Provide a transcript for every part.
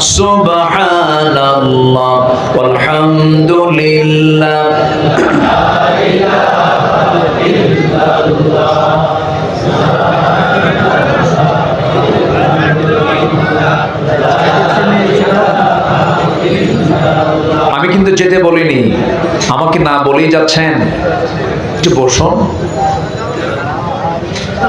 সুবহানাল্লাহ আলহামদুলিল্লাহ আমি কিন্তু যেতে বলিনি। আমাকে না বলেই যাচ্ছেন। একটু বসুন।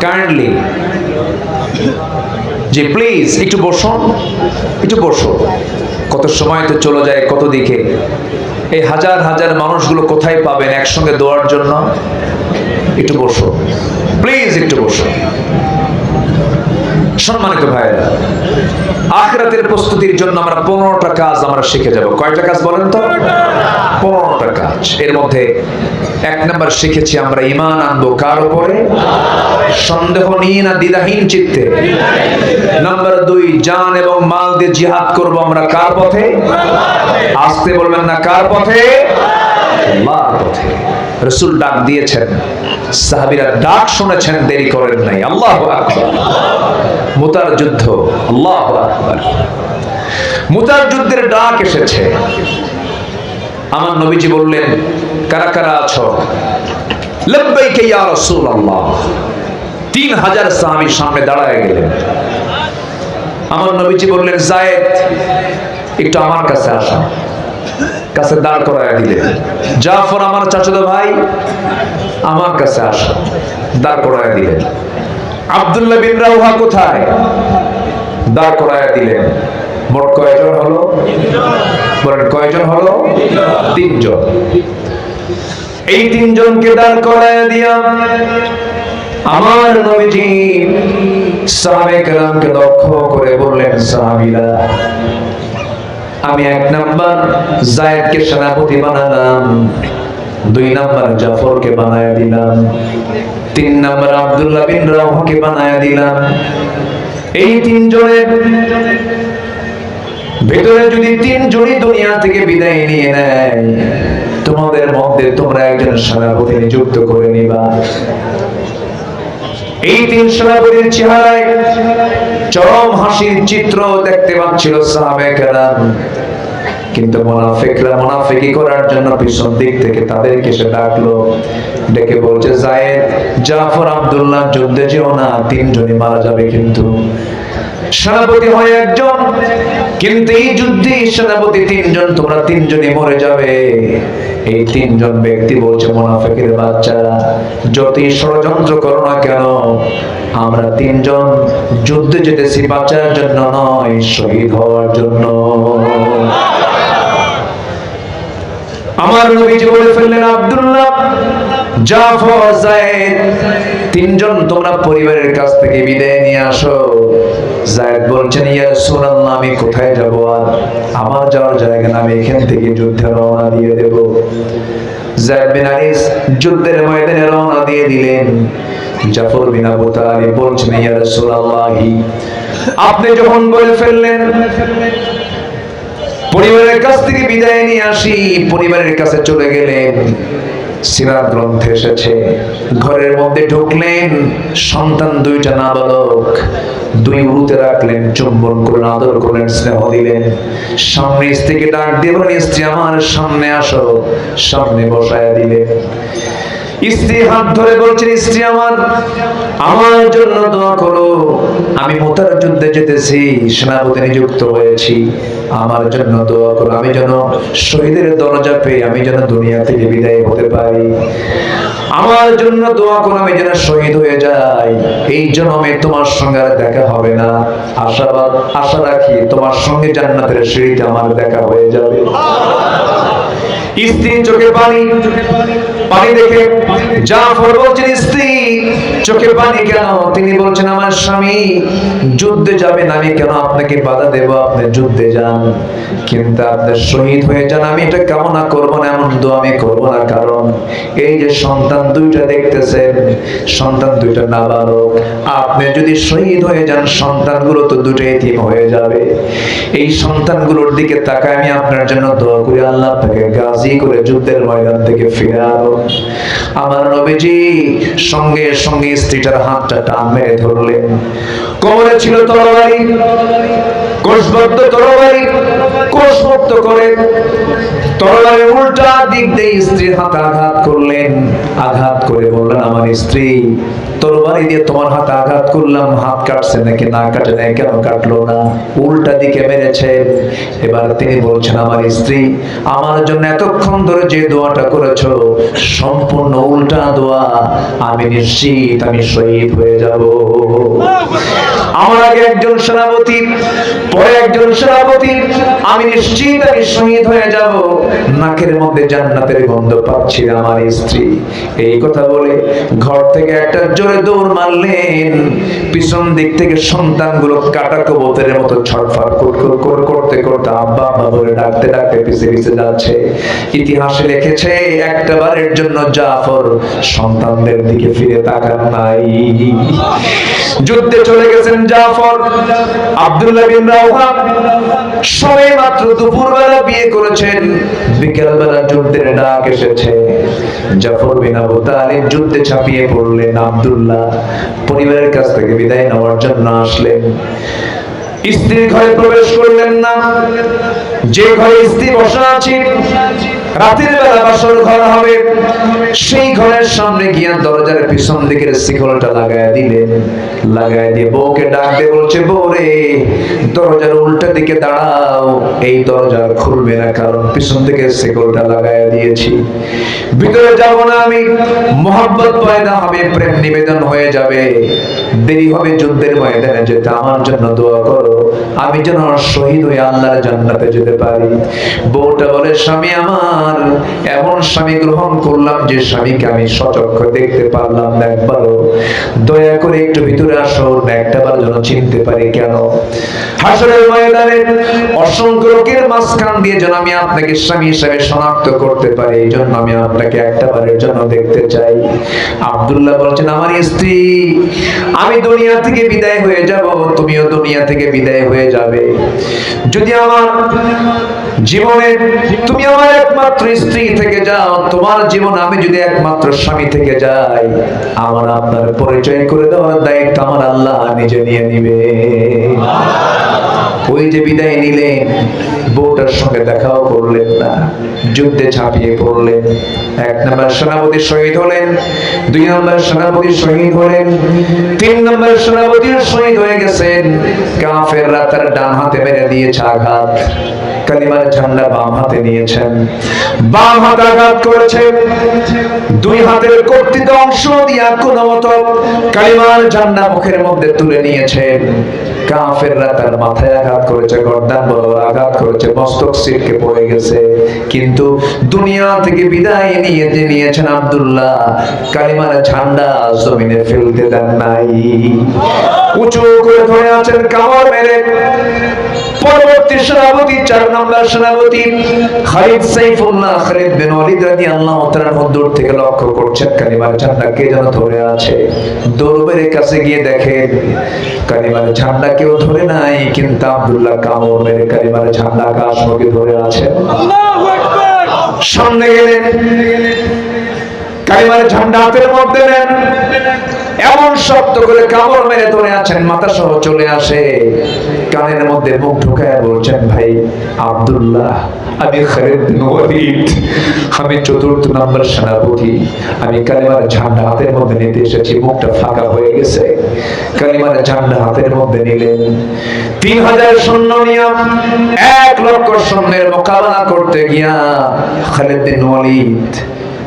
কাইন্ডলি জি প্লিজ, একটু বসুন একটু বসো। কত সময় তো চলে যায়, কত দিকে? এই হাজার হাজার মানুষগুলো কোথায় পাবেন একসঙ্গে দোয়ার জন্য? একটু বসো। প্লিজ একটু বসো। সম্মানিত ভাইয়েরা, আখরাতের প্রস্তুতির জন্য আমরা পনেরোটা কাজ আমরা শিখে যাব। কয়টা কাজ বলেন তো? পনেরোটা কাজ। এর মধ্যে এক নাম্বার শিখেছি আমরা ইমান আনব কার উপরে? সন্দেহ নিয়ে না দ্বিধাহীন চিত্তে? নাম্বার দুই, জান এবং মাল দিয়ে জিহাদ করব আমরা কার পথে? আসতে বলবেন না কার পথে? আল্লাহর পথে। রসুল ডাক দিয়েছেন। সাহাবিরা ডাক শুনেছেন, দেরি করেন নাই। আল্লাহ মুতার যুদ্ধ। আল্লাহ মুতার যুদ্ধের ডাক এসেছে। আমার নবীজি বললেন, কারা কারা আছো? লব্বাইকে ইয়া রাসূলুল্লাহ। তিন হাজার সাহাবীর সামনে দাঁড়ায় গেলেন। আমার নবীজি বললেন, জায়েদ, একটু আমার কাছে আসা। কাছে দাঁড় করায় দিলেন জাফর আমার চাচাতো ভাই, আমার কাছে আসা, দাঁড় করায় দিলেন। আব্দুল্লাহ বিন রাউহা কোথায়? দাঁড় করায় দিলেন। মোট কয়জন হলো? বলেন, কয়জন হলো? তিনজন। এই তিনজনকে দাঁড় করায় দিয়া আমার নবীজি সাহাবে কেরামকে লক্ষ্য করে বললেন, সাহাবিরা আমি এক নাম্বার জায়েদকে সেনাপতি বানালাম। দুই নাম্বার জাফরকে বানায় দিলাম। তিন নাম্বার আব্দুল্লাহ বিন রাওহকে বানায় দিলাম। এই তিনজনের ভেতরে যদি তিনজনই দুনিয়া থেকে বিদায় নিয়ে নেয়, তোমাদের মধ্যে তোমরা একজন সেনাপতি নিযুক্ত করে নিবা। এই তিন সেনাপতির চেহারায় চরম হাসির চিত্র দেখতে পাচ্ছিল সাহাবে কেরাম। কিন্তু মোনাফিকরা মোনাফিকি করার জন্য পিছন দিক থেকে তাদেরকে সে ডাকলো, ডেকে বলছে, জায়েদ, জাফর আব্দুল্লাহ, যুদ্ধে যেও না, তিনজনই মারা যাবে কিন্তু। সেনাপতি হয় একজন, কিন্তু এই যুদ্ধে সেনাপতি তিনজন, তোমরা তিনজনই মরে যাবে। এই তিনজন ব্যক্তি বলছে, মোনাফেকের বাচ্চারা, যতই ষড়যন্ত্র করো না কেন, আমরা তিনজন যুদ্ধে যেতেছি বাঁচার জন্য নয়, শহীদ হওয়ার জন্য। আমার নবীজি বলে ফেললেন, আব্দুল্লাহ, জাফর, জায়েদ, তিনজন তোমরা পরিবারের কাছ থেকে বিদায় নিয়ে আসো। জায়েদ বলছেন, ইয়া রাসূলুল্লাহ, আমি কোথায় যাব? আর আমার যাওয়ার জায়গা আমি এখান থেকে যুদ্ধে রওনা দিয়ে দেব। জায়েদ বিন যুদ্ধের ময়দানে রওনা দিয়ে দিলেন। জাফর বিন আবু তালিব বলছেন, ইয়া রাসূলুল্লাহ, আপনি যখন বলে ফেললেন, পরিবারের কাছ থেকে বিদায় নিয়ে আসি, পরিবারের কাছে চলে গেলেন। সিরাত গ্রন্থে এসেছে, ঘরের মধ্যে ঢুকলেন, সন্তান দুইটা নাবালক, দুই উরুতে রাখলেন, চুম্বন করলেন, আদর করলেন, স্নেহ দিলেন। সামনে স্ত্রীকে ডাক দিয়ে বলেন স্ত্রী, আমার সামনে আসো। সামনে বসায় দিলেন। স্ত্রী হাত ধরে বলছেন, স্ত্রী আমার আমার জন্য দোয়া করো। আমি মোতার যুদ্ধে যেতেছি, সেনাপতি নিযুক্ত হয়েছি। আমার জন্য দোয়া করো। আমি যেন শহীদের দরজা পেয়ে, আমি যেন দুনিয়া থেকে বিদায় হতে পারি। আমার জন্য দোয়া করো, আমি যেন শহীদ হয়ে যাই। এই জন্মে তোমার সঙ্গে আর দেখা হবে না। আশাবাদ, আশা রাখি তোমার সঙ্গে জান্নাতের সিঁড়িতে আমার দেখা হয়ে যাবে। স্ত্রী চোখে পানি পানি দেখে জাফর বলছেন স্ত্রী চোখে পানি কেন? তিনি বলছেন, আমার স্বামী যুদ্ধে যাবেন, আমি কেন আপনাকে বাধা দেব? আপনি যুদ্ধে যান। কিন্তু আপনি শহীদ হয়ে যান। আমি এটা কামনা করব না, এমন দোয়া আমি করব না। কারণ এই যে সন্তান দুইটা দেখতেছেন, সন্তান দুইটা নাবালক। আপনি যদি শহীদ হয়ে যান, সন্তানগুলো তো দুটো এতিম হয়ে যাবে। এই সন্তানগুলোর দিকে তাকায় আমি আপনার জন্য দোয়া করি। আল্লাহ আপনাকে গাজী করে যুদ্ধের ময়দান থেকে ফিরে আনো আমার নবীজি সঙ্গে সঙ্গে স্ত্রীটার হাতটা টান মেরে ধরলেন। কোমরে ছিল তরবারি কোষবদ্ধ তরবারি কোষমুক্ত করে তরবারি উল্টা দিক দিয়ে স্ত্রীর হাতে আঘাত করলেন। আঘাত করে বললেন, আমার স্ত্রী, তরবারি দিয়ে তোমার হাতে আঘাত করলাম, হাত কাটছে নাকি না কাটে নাই, কেন কাটলো না? উল্টা দিকে মেরেছে। এবার তিনি বলছেন, আমার স্ত্রী, আমার জন্য এতক্ষণ ধরে যে দোয়াটা করেছ, সম্পূর্ণ উল্টা দোয়া, আমি নিশ্চিত আমি শহীদ হয়ে যাব। আমার আগে একজন সেনাপতি, পরে একজন সেনাপতি আমি নিশ্চিত আমি শহীদ হয়ে যাব। নাকের মধ্যে জান্নাতের গন্ধ পাচ্ছি আমার স্ত্রী। এই কথা বলে ঘর থেকে একটা জোরে দৌড় মারলেন। পিছন দিক থেকে সন্তানগুলো কাটা কবুতরের মতো ছটফট করতে করতে আব্বা আব্বা বলে ডাকতে ডাকতে পিছে পিছে যাচ্ছে। ইতিহাসে লিখেছে একটা বারের জন্য জাফর সন্তানদের দিকে ফিরে তাকান নাই। যুদ্ধে চলে গেছেন জাফর আব্দুল্লাহ বিন রাওহা। সবে মাত্র দুপুরবেলা বিয়ে করেছেন। বিকেলবেলা যুদ্ধের ডাক এসেছে। জাফর বিন আবু তালিব যুদ্ধে ছাপিয়ে পড়লেন আব্দুল্লাহ। পরিবারের কাছ থেকে বিদায় নেওয়ার জন্য আসলেন। স্ত্রীর ঘরে প্রবেশ করলেন না। যে ঘরে স্ত্রী বসা আছে রাতের বেলা বাসর ঘর হবে। সেই ঘরের সামনে গিয়ে দরজার পিছন দিকের শিকলটা লাগায় দিলেন লাগায় দিয়ে বউকে ডাক দিয়ে বলছে বউ রে দরজার উল্টা দিকে দাঁড়াও। এই দরজা খুলবে না, কারণ পিছন দিকে শিকলটা লাগায় দিয়েছি। ভিতরে যাব না আমি। মোহাব্বত পয়দা হবে, প্রেম নিবেদন হয়ে যাবে। দেরি হবে যুদ্ধের ময়দানে যেতে, আমার জন্য দোয়া করো। আমি যেন শহীদ হয়ে আল্লাহর জান্নাতে যেতে পারি। বউটা বলে, স্বামী আমার, এমন স্বামী গ্রহণ করলাম যে স্বামীকে আমি সচক্ষে দেখতে পারলাম না একবারও। দয়া করে একটু ভিতরে আসো না একটা বার যেন চিনতে পারি কেন? হাসরের ময়দানে অসংখ্য লোকের মাঝখান দিয়ে যেন আমি আপনাকে স্বামী হিসাবে শনাক্ত করতে পারি, এই জন্য আমি আপনাকে একটা বারের জন্য দেখতে চাই। আব্দুল্লাহ বলছেন, আমার স্ত্রী আমি দুনিয়া থেকে বিদায় হয়ে যাব, তুমিও দুনিয়া থেকে বিদায় হয়ে যাবে। যদি আমার জীবনে তুমি আমার একমাত্র স্ত্রী থেকে যাও, তোমার জীবন আমি যদি একমাত্র স্বামী থেকে যাই, আমার আপনার পরিচয় করে দেওয়ার দায়িত্ব আমার আল্লাহ নিজে নিয়ে নিবে। ওই যে বিদায় নিলেন বউটার সঙ্গে দেখাও করলেন না, যুদ্ধে ঝাঁপিয়ে পড়লেন। এক নম্বর সেনাপতি শহীদ হলেন, দুই নম্বর সেনাপতি শহীদ হলেন, তিন নম্বর সেনাপতি শহীদ হয়ে গেছেন। কাফের রাতার ডান হাতে মেরে দিয়েছে আঘাত। কালিমার ঝান্ডা বাম হাতে নিয়েছেন। বাম হাতে আঘাত করেছেন। দুই হাতের কর্তৃত অংশ দিয়া কোনো মতো কালিমার ঝান্ডা মুখের মধ্যে তুলে নিয়েছেন। কাফেররা তার মাথায় আঘাত করেছে, গর্দান বড় আঘাত করেছে। মস্তক সিটকে পড়ে গেছে। কিন্তু দুনিয়া থেকে বিদায় নিয়ে নিয়েছেন আব্দুল্লাহ, কালিমার ঝান্ডা জমিনে ফেলতে দেন নাই। উঁচু করে ধরে আছেন কামড় মেরে। পরবর্তী সেনাপতি চার নম্বর সেনাপতি খালিদ সাইফুল্লাহ খালিদ বিন ওয়ালিদ রাদিয়াল্লাহু তাআলা দূর থেকে লক্ষ্য করছেন কালিমার ঝান্ডা কে যেন ধরে আছে। দরবারের কাছে গিয়ে দেখেন কালিমার ঝান্ডা কেউ ধরে নাই কিন্তু আব্দুল্লাহ কামড় মেরে কালিমার ঝান্ডা আকাশমুখী ধরে আছে। সামনে গেলেন কালিমার ঝান্ডা হাতের মধ্যে নেন। এমন শব্দ করে কামড় মেরে ধরে আছেন মাথা সহ চলে আসে। কানের মধ্যে মুখ ঢুকায় বলছেন, ভাই, আব্দুল্লাহ, আমি আমি চতুর্থ নম্বর সেনাপতি। আমি কালিমার ঝান্ডা হাতের মধ্যে নিতে এসেছি, মুখটা ফাঁকা হয়ে গেছে। কালিমার ঝান্ডা হাতের মধ্যে নিলেন। তিন হাজার সৈন্য নিয়ে এক লক্ষ সৈন্যের মোকাবেলা করতে গিয়া খালিদ বিন ওয়ালিদ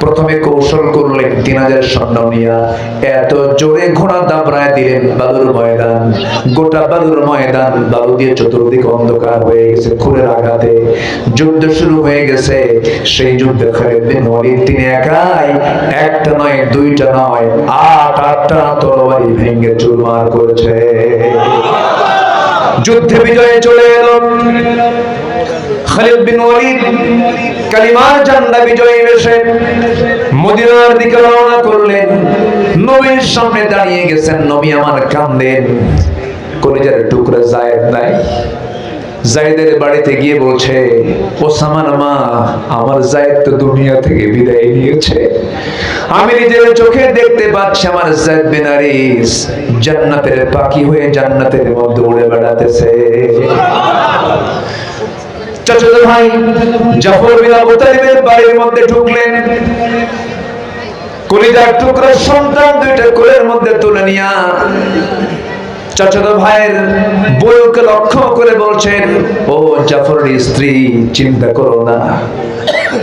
প্রথমে কৌশল করলেন তিন হাজার সৈন্য নিয়া। এত জোরে ঘোড়া দাবড়ায় দিলেন বালুর ময়দান। গোটা বালুর ময়দান বালু দিয়ে চতুর্দিক অন্ধকার হয়ে গেছে খুরের আঘাতে। যুদ্ধ শুরু হয়ে গেছে। সেই যুদ্ধে খালিদ ওয়ালিদ তিনি একাই, একটা নয়, দুইটা নয়, আট, আটটা তরবারি ভেঙে চুরমার করেছে। যুদ্ধে বিজয়ে চলে এলো। খালিদ বিন ওয়ালিদ কালিমার ঝান্ডা বিজয়ী বেশে মদিনার দিকে রওনা করলেন। নবীর সামনে দাঁড়িয়ে গেছেন। নবী আমার কান্দেন। কলিজার টুকরা জায়েদ নাই। জাইদের বাড়িতে গিয়ে বলছে ওসামার মা, আমার জাইদ তো দুনিয়া থেকে বিদায় নিয়েছে। আমি নিজের চোখে দেখতে পাচ্ছি, আমার জাইদ বিন আরিস জান্নাতের পাখি হয়ে জান্নাতের মধ্যে উড়ে বেড়াতেছে। ভাই জাফর বিন আবু তালিবের বাড়ির মধ্যে ঢুকলেন। কলিজার টুকরা সন্তান দুইটা কোলের মধ্যে তুলে নিয়া চাচাতো ভাইয়ের বউকে লক্ষ্য করে বলছেন, ও জাফরের স্ত্রী, চিন্তা করো না।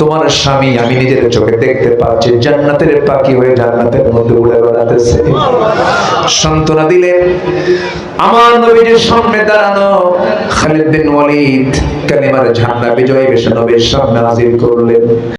তোমার স্বামী আমি নিজের চোখে দেখতে পাচ্ছি, জান্নাতের পাখি হয়ে জান্নাতের মধ্যে উড়ে বেড়াতেছে। সান্ত্বনা দিলেন আমার নবীজির সামনে দাঁড়ানো খালিদ বিন ওয়ালিদ, কালিমার ঝান্ডা বিজয় বেশ নবীর সামনে হাজির করলেন।